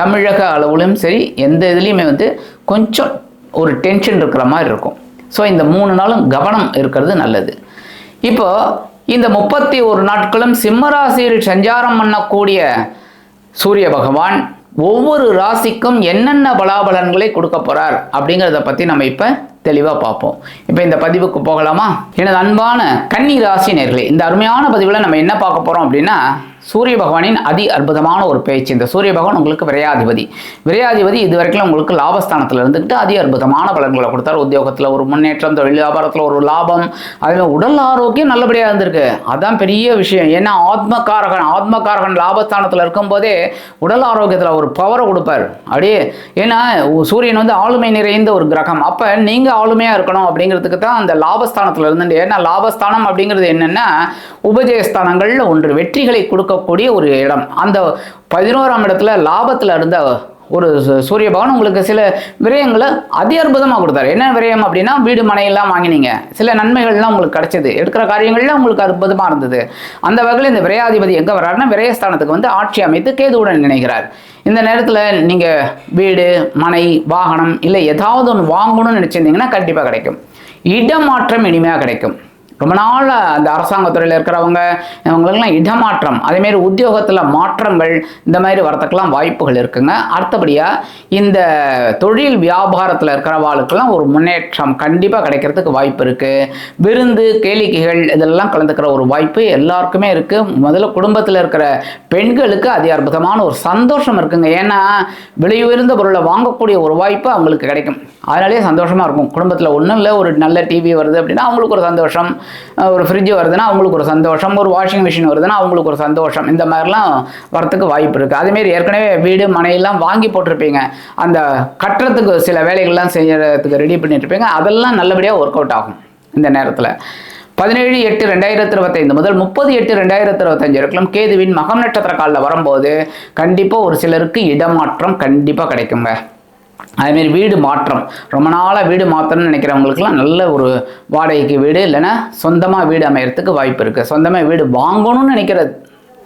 தமிழக அளவுலையும் சரி எந்த இதுலேயுமே வந்து கொஞ்சம் ஒரு டென்ஷன் இருக்கிற மாதிரி இருக்கும். ஸோ இந்த மூணு நாளும் கவனம் இருக்கிறது நல்லது. இப்போ இந்த முப்பத்தி ஒரு நாட்களும் சிம்மராசியில் சஞ்சாரம் பண்ணக்கூடிய சூரிய பகவான் ஒவ்வொரு ராசிக்கும் என்னென்ன பலாபலன்களை கொடுக்க போறார் அப்படிங்கிறத பற்றி நம்ம இப்போ தெளிவாக பார்ப்போம். இப்போ இந்த பதிவுக்கு போகலாமா? எனது அன்பான கன்னி ராசி நேர்களே இந்த அருமையான பதிவில் நம்ம என்ன பார்க்க போகிறோம் அப்படின்னா சூரிய பகவானின் அதி அற்புதமான ஒரு பேச்சு. இந்த சூரிய பகவான் உங்களுக்கு விரையாதிபதி. விரையாதிபதி இது வரைக்கும் உங்களுக்கு லாபஸ்தானத்தில் இருந்துக்கிட்டு அதி அற்புதமான பலன்களை கொடுத்தார். உத்தியோகத்தில் ஒரு முன்னேற்றம் தொழில் வியாபாரத்தில் ஒரு லாபம் அதில் உடல் ஆரோக்கியம் நல்லபடியாக இருந்திருக்கு. அதான் பெரிய விஷயம். ஏன்னா ஆத்மகாரகன் ஆத்மகாரகன் லாபஸ்தானத்தில் இருக்கும்போதே உடல் ஆரோக்கியத்தில் ஒரு பவரை கொடுப்பார். அப்படியே ஏன்னா சூரியன் வந்து ஆளுமை நிறைந்த ஒரு கிரகம். அப்போ நீங்கள் ஆளுமையாக இருக்கணும் அப்படிங்கிறதுக்கு தான் அந்த லாபஸ்தானத்தில் இருந்து ஏன்னா லாபஸ்தானம் அப்படிங்கிறது என்னென்னா உபஜயஸ்தானங்களில் ஒன்று. வெற்றிகளை கொடுக்க கொடுக்கக்கூடிய ஒரு இடம். அந்த பதினோராம் இடத்துல லாபத்தில் இருந்த ஒரு சூரிய பகவான் உங்களுக்கு சில விரயங்களை அதி அற்புதமாக கொடுத்தாரு. என்ன விரயம் அப்படின்னா வீடு மனையெல்லாம் வாங்கினீங்க. சில நன்மைகள்லாம் உங்களுக்கு கிடைச்சது. எடுக்கிற காரியங்கள்லாம் உங்களுக்கு அற்புதமாக இருந்தது. அந்த வகையில் இந்த விரையாதிபதி எங்கே வர்றாருன்னா விரயஸ்தானத்துக்கு வந்து ஆட்சி அமைத்து கேதுவுடன் நினைக்கிறார் இந்த நேரத்தில் நீங்கள் வீடு மனை வாகனம் இல்லை ஏதாவது ஒன்று வாங்கணும்னு நினச்சிருந்தீங்கன்னா கண்டிப்பாக கிடைக்கும். இடமாற்றம் இனிமையாக கிடைக்கும். ரொம்ப நாள் அந்த அரசாங்கத்துறையில் இருக்கிறவங்க இவங்களுக்கெல்லாம் இடமாற்றம் அதேமாரி உத்தியோகத்தில் மாற்றங்கள் இந்த மாதிரி வரத்துக்கெல்லாம் வாய்ப்புகள் இருக்குங்க. அடுத்தபடியாக இந்த தொழில் வியாபாரத்தில் இருக்கிறவாளுக்கெல்லாம் ஒரு முன்னேற்றம் கண்டிப்பாக கிடைக்கிறதுக்கு வாய்ப்பு இருக்குது விருந்து கேளிக்கைகள் இதெல்லாம் கலந்துக்கிற ஒரு வாய்ப்பு எல்லாருக்குமே இருக்குது முதல்ல குடும்பத்தில் இருக்கிற பெண்களுக்கு அதி அற்புதமான ஒரு சந்தோஷம் இருக்குங்க. ஏன்னா விலை உயர்ந்த பொருளை வாங்கக்கூடிய ஒரு வாய்ப்பு அவங்களுக்கு கிடைக்கும். அதனாலேயே சந்தோஷமாக இருக்கும். குடும்பத்தில் ஒன்றும் இல்லை ஒரு நல்ல டிவி வருது அப்படின்னா அவங்களுக்கு ஒரு சந்தோஷம். ஒரு ஃப்ரிட்ஜ் வருதுன்னா அவங்களுக்கு ஒரு சந்தோஷம் ஒரு வாஷிங் மிஷின் வருதுன்னா அவங்களுக்கு ஒரு சந்தோஷம். இந்த மாதிரிலாம் வரத்துக்கு வாய்ப்பு இருக்குது அதேமாரி ஏற்கனவே வீடு மனையெல்லாம் வாங்கி போட்டிருப்பீங்க. அந்த கட்டுறதுக்கு சில வேலைகள்லாம் செய்யறதுக்கு ரெடி பண்ணிட்டு இருப்பீங்க. அதெல்லாம் நல்லபடியாக ஒர்க் அவுட் ஆகும் இந்த நேரத்தில். பதினேழு எட்டு ரெண்டாயிரத்தி இருபத்தைந்து முதல் முப்பது எட்டு ரெண்டாயிரத்தி இருபத்தஞ்சு வரைக்கும் கேதுவின் மகம் நட்சத்திர காலில் வரும்போது கண்டிப்பாக ஒரு சிலருக்கு இடமாற்றம் கண்டிப்பாக கிடைக்குங்க. அதுமாரி வீடு மாற்றம். ரொம்ப நாளாக வீடு மாற்றணும்னு நினைக்கிறவங்களுக்குலாம் நல்ல ஒரு வாடகைக்கு வீடு இல்லைன்னா சொந்தமாக வீடு அமையறதுக்கு வாய்ப்பு இருக்குது சொந்தமாக வீடு வாங்கணும்னு நினைக்கிற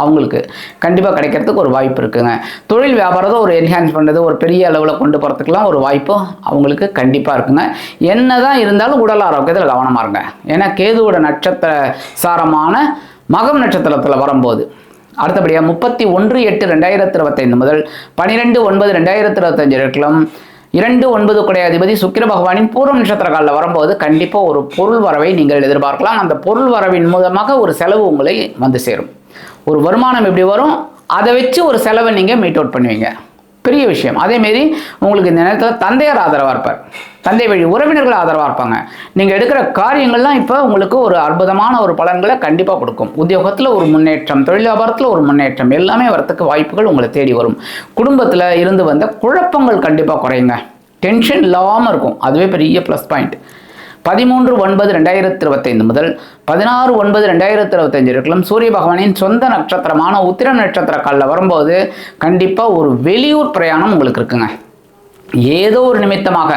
அவங்களுக்கு கண்டிப்பாக கிடைக்கிறதுக்கு ஒரு வாய்ப்பு இருக்குங்க. தொழில் வியாபாரத்தை ஒரு என்ஹான்ஸ் பண்ணுறது ஒரு பெரிய அளவில் கொண்டு போகிறதுக்குலாம் ஒரு வாய்ப்பு அவங்களுக்கு கண்டிப்பாக இருக்குங்க. என்ன தான் இருந்தாலும் உடல் ஆரோக்கியத்தில் கவனமாக இருங்க. ஏன்னா கேதுவோட நட்சத்திர சாரமான மகம் நட்சத்திரத்தில் வரும்போது அடுத்தபடியாக முப்பத்தி ஒன்று எட்டு ரெண்டாயிரத்தி இருபத்தைந்து முதல் பனிரெண்டு ஒன்பது ரெண்டாயிரத்தி இருபத்தஞ்சு வரைக்கும் இரண்டு ஒன்பது குடை அதிபதி சுக்கிர பகவானின் பூர்வ நட்சத்திர காலில் வரும்போது கண்டிப்பாக ஒரு பொருள் வரவை நீங்கள் எதிர்பார்க்கலாம். அந்த பொருள் வரவின் மூலமாக ஒரு செலவு உங்களை வந்து சேரும். ஒரு வருமானம் எப்படி வரும்? அதை வச்சு ஒரு செலவை நீங்கள் மீட் அவுட் பண்ணுவீங்க. பெரிய விஷயம். அதேமாரி உங்களுக்கு இந்த நேரத்தில் தந்தையார் ஆதரவாக இருப்பார். தந்தை வழி உறவினர்கள் ஆதரவாக இருப்பாங்க. நீங்கள் எடுக்கிற காரியங்கள்லாம் இப்போ உங்களுக்கு ஒரு அற்புதமான ஒரு பலன்களை கண்டிப்பாக கொடுக்கும். உத்தியோகத்தில் ஒரு முன்னேற்றம் தொழில் வியாபாரத்தில் ஒரு முன்னேற்றம் எல்லாமே வரத்துக்கு வாய்ப்புகள் உங்களை தேடி வரும். குடும்பத்தில் இருந்து வந்த குழப்பங்கள் கண்டிப்பாக குறையுங்க. டென்ஷன் இல்லாமல் இருக்கும். அதுவே பெரிய ப்ளஸ் பாயிண்ட் பதிமூன்று ஒன்பது ரெண்டாயிரத்தி இருபத்தைந்து முதல் பதினாறு ஒன்பது ரெண்டாயிரத்தி இருபத்தஞ்சு இருக்கலாம் சூரிய பகவானின் சொந்த நட்சத்திரமான உத்திர நட்சத்திர காலில் வரும்போது கண்டிப்பாக ஒரு வெளியூர் பிரயாணம் உங்களுக்கு இருக்குங்க. ஏதோ ஒரு நிமித்தமாக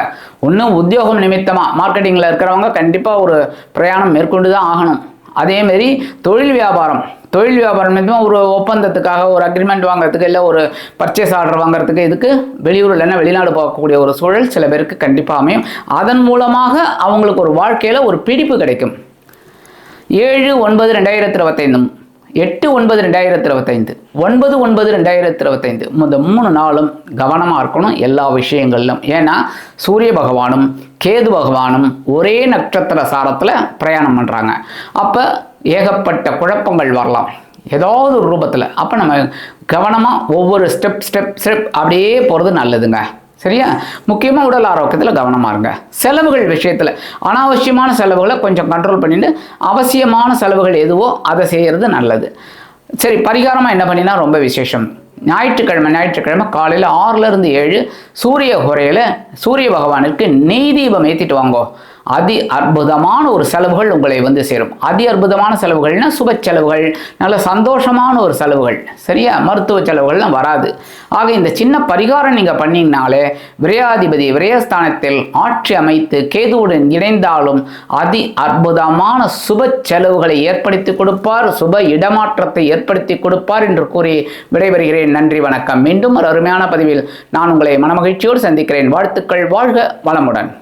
ஒன்றும் உத்தியோகம் நிமித்தமாக மார்க்கெட்டிங்கில் இருக்கிறவங்க கண்டிப்பாக ஒரு பிரயாணம் மேற்கொண்டு தான் ஆகணும். அதேமாரி தொழில் வியாபாரம். தொழில் வியாபாரம் ஒரு ஒப்பந்தத்துக்காக ஒரு அக்ரிமெண்ட் வாங்குறதுக்கு இல்லை ஒரு பர்ச்சேஸ் ஆர்டர் வாங்குறதுக்கு இதுக்கு வெளியூர் இல்லைன்னா வெளிநாடு போகக்கூடிய ஒரு சூழல் சில பேருக்கு கண்டிப்பாக அமையும். அதன் மூலமாக அவங்களுக்கு ஒரு வாழ்க்கையில் ஒரு பிடிப்பு கிடைக்கும். ஏழு ஒன்பது ரெண்டாயிரத்தி இருபத்தைந்து எட்டு ஒன்பது ரெண்டாயிரத்தி இருபத்தைந்து. ஒன்பது ஒன்பது ரெண்டாயிரத்தி இருபத்தைந்து. இந்த மூணு நாளும் கவனமாக இருக்கணும் எல்லா விஷயங்களிலும். ஏன்னா சூரிய பகவானும் கேது பகவானும் ஒரே நட்சத்திர சாரத்தில் பிரயாணம் பண்ணுறாங்க அப்போ ஏகப்பட்ட குழப்பங்கள் வரலாம். ஏதாவது ஒரு ரூபத்தில். அப்போ நம்ம கவனமாக ஒவ்வொரு ஸ்டெப் ஸ்டெப் ஸ்டெப் அப்படியே போகிறது நல்லதுங்க. சரியா? முக்கியமாக உடல் ஆரோக்கியத்தில் கவனமாக இருங்க. செலவுகள் விஷயத்தில் அனாவசியமான செலவுகளை கொஞ்சம் கண்ட்ரோல் பண்ணிட்டு அவசியமான செலவுகள் எதுவோ அதை செய்கிறது நல்லது. சரி பரிகாரமாக என்ன பண்ணினா ரொம்ப விசேஷம். ஞாயிற்றுக்கிழமை ஞாயிற்றுக்கிழமை காலையில் ஆறுலேருந்து ஏழு சூரிய குறையில் சூரிய பகவானுக்கு நெய் தீபம் ஏற்றிட்டு வாங்கோ. அதி அற்புதமான ஒரு செலவுகள் உங்களை வந்து சேரும். அதி அற்புதமான செலவுகள்னா சுப செலவுகள் நல்ல சந்தோஷமான ஒரு செலவுகள். சரியா? மருத்துவ செலவுகள்லாம் வராது. ஆக இந்த சின்ன பரிகாரம் நீங்கள் பண்ணிங்கனாலே விரையாதிபதி விரயஸ்தானத்தில் ஆட்சி அமைத்து கேதுவுடன் இணைந்தாலும் அதி அற்புதமான சுப செலவுகளை ஏற்படுத்தி கொடுப்பார் சுப இடமாற்றத்தை ஏற்படுத்தி கொடுப்பார் என்று கூறி விடைபெறுகிறேன். நன்றி வணக்கம். மீண்டும் ஒரு அருமையான பதிவில் நான் உங்களை மனமகிழ்ச்சியோடு சந்திக்கிறேன். வாழ்த்துக்கள். வாழ்க வளமுடன்.